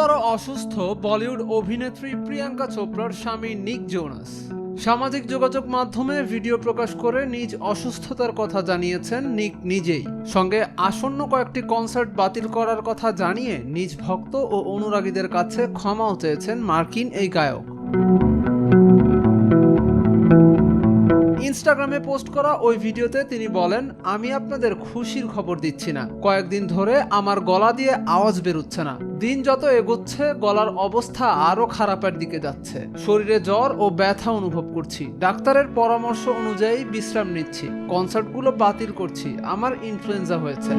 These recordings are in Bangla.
গুরুতর অসুস্থ বলিউড অভিনেত্রী প্রিয়াঙ্কা চোপড়ার স্বামী নিক জোনাস। সামাজিক যোগাযোগ মাধ্যমে ভিডিও প্রকাশ করে নিজ অসুস্থতার কথা জানিয়েছেন নিক নিজেই। সঙ্গে আসন্ন কয়েকটি কনসার্ট বাতিল করার কথা জানিয়ে নিজ ভক্ত ও অনুরাগীদের কাছে ক্ষমাও চেয়েছেন মার্কিন এই গায়ক। ইনস্টাগ্রামে পোস্ট করা ওই ভিডিওতে তিনি বলেন, আমি আপনাদের খুশির খবর দিচ্ছি না। কয়েকদিন ধরে আমার গলা দিয়ে আওয়াজ বেরোচ্ছে না। দিন যত এগোচ্ছে, গলার অবস্থা আরও খারাপের দিকে যাচ্ছে। শরীরে জ্বর ও ব্যথা অনুভব করছি। ডাক্তারের পরামর্শ অনুযায়ী বিশ্রাম নিচ্ছি। কনসার্টগুলো বাতিল করছি। আমার ইনফ্লুয়েঞ্জা হয়েছে।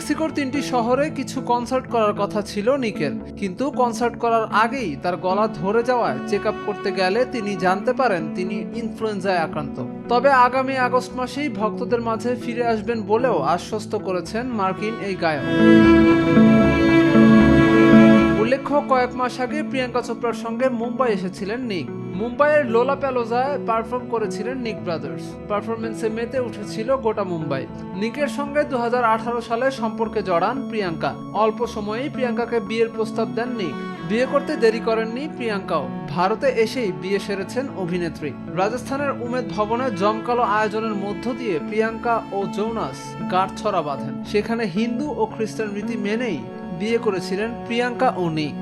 মেক্সিকোর তিনটি শহরে কিছু কনসার্ট করার কথা ছিল নিকের কিন্তু কনসার্ট করার আগেই তার গলা ধরে যাওয়ায় চেক করতে গেলে তিনি জানতে পারেন তিনি ইনফ্লুয়েঞ্জায় আক্রান্ত। তবে আগামী আগস্ট মাসেই ভক্তদের মাঝে ফিরে আসবেন বলেও আশ্বস্ত করেছেন মার্কিন এই গায়ক। উল্লেখ্য কয়েক মাস আগে প্রিয়াঙ্কা চোপড়ার সঙ্গে মুম্বাই এসেছিলেন নিক। মুম্বাইয়ের লোলা প্যালোজায় পারফর্ম করেছিলেন নিক ব্রাদার্স। পারফরমেন্সে মেতে উঠেছিল গোটা মুম্বাই। নিকের সঙ্গে দু সালে সম্পর্কে জড়ান প্রিয়াঙ্কা। অল্প সময়েই প্রিয়াঙ্কাকে বিয়ের প্রস্তাব দেন নিক। বিয়ে করতে দেরি করেননি প্রিয়াঙ্কাও। ভারতে এসেই বিয়ে সেরেছেন অভিনেত্রী। রাজস্থানের উমেদ ভবনে জমকালো আয়োজনের মধ্য দিয়ে প্রিয়াঙ্কা ও জৌনাস গাঁটছড়া বাঁধেন। সেখানে হিন্দু ও খ্রিস্টান রীতি মেনেই বিয়ে করেছিলেন প্রিয়াঙ্কা ও নিক।